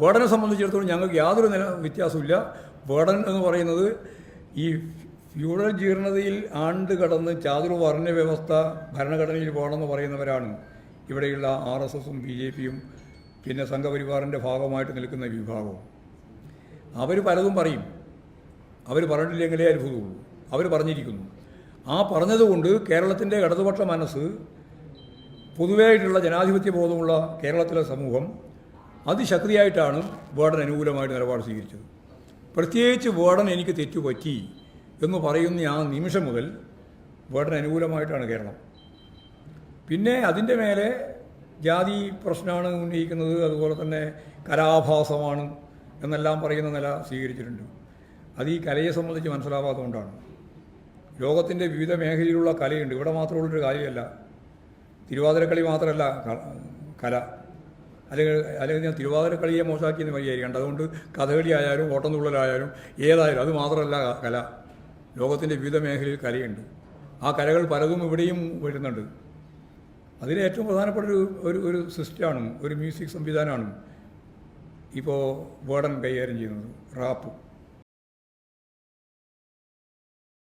വേടനെ സംബന്ധിച്ചിടത്തോളം ഞങ്ങൾക്ക് യാതൊരു നില വ്യത്യാസമില്ല വേടൻ എന്ന് പറയുന്നത് ഈ ഫ്യൂഡൽ ജീർണതയിൽ ആണ്ട് കടന്ന് ചാതുർ ചാതുർവർണ വ്യവസ്ഥ ഭരണഘടനയിൽ വേണമെന്ന് പറയുന്നവരാണ്. ഇവിടെയുള്ള ആർ എസ് എസും ബി ജെ പിയും പിന്നെ സംഘപരിവാറിന്റെ ഭാഗമായിട്ട് നിൽക്കുന്ന വിഭാഗവും. അവർ പലതും പറയും. അവർ പറഞ്ഞില്ലെങ്കിലേ അത്ഭുതമുള്ളൂ അവർ പറഞ്ഞിരിക്കുന്നു. ആ പറഞ്ഞതുകൊണ്ട് കേരളത്തിന്റെ ഇടതുപക്ഷ മനസ്സ് പൊതുവായിട്ടുള്ള ജനാധിപത്യ ബോധമുള്ള കേരളത്തിലെ സമൂഹം അതിശക്തിയായിട്ടാണ് ബോർഡൻ അനുകൂലമായിട്ട് നിലപാട് സ്വീകരിച്ചത്. പ്രത്യേകിച്ച് ബോർഡൻ എനിക്ക് തെറ്റുപറ്റി എന്ന് പറയുന്ന ആ നിമിഷം മുതൽ ബോർഡൻ അനുകൂലമായിട്ടാണ് കേരളം. പിന്നെ അതിന്റെ മേലെ ജാതി പ്രശ്നമാണ് ഉന്നയിക്കുന്നത് അതുപോലെ തന്നെ കലാഭാസമാണ് എന്നെല്ലാം പറയുന്ന നില സ്വീകരിച്ചിട്ടുണ്ട്. അത് ഈ കലയെ സംബന്ധിച്ച് മനസ്സിലാവാത്തതുകൊണ്ടാണ്. ലോകത്തിന്റെ വിവിധ മേഖലയിലുള്ള കലയുണ്ട്. ഇവിടെ മാത്രമുള്ളൊരു കാര്യമല്ല. തിരുവാതിരക്കളി മാത്രമല്ല കല. അല്ലെങ്കിൽ അല്ലെങ്കിൽ ഞാൻ തിരുവാതിര കളിയെ മോശമാക്കിയെന്ന് വഴിയായിരിക്കണ്ട അതുകൊണ്ട് കഥകളി ആയാലും ഓട്ടംതുള്ളലായാലും ഏതായാലും അത് മാത്രമല്ല കല. ലോകത്തിന്റെ വിവിധ മേഖലയിൽ കലയുണ്ട്. ആ കലകൾ പലതും ഇവിടെയും വരുന്നുണ്ട്. അതിന് ഏറ്റവും പ്രധാനപ്പെട്ട ഒരു ഒരു ഒരു സിസ്റ്റമാണ് ഒരു മ്യൂസിക് സംവിധാനമാണ് ഇപ്പോൾ വേടൻ കൈകാര്യം ചെയ്യുന്നത് റാപ്പ്.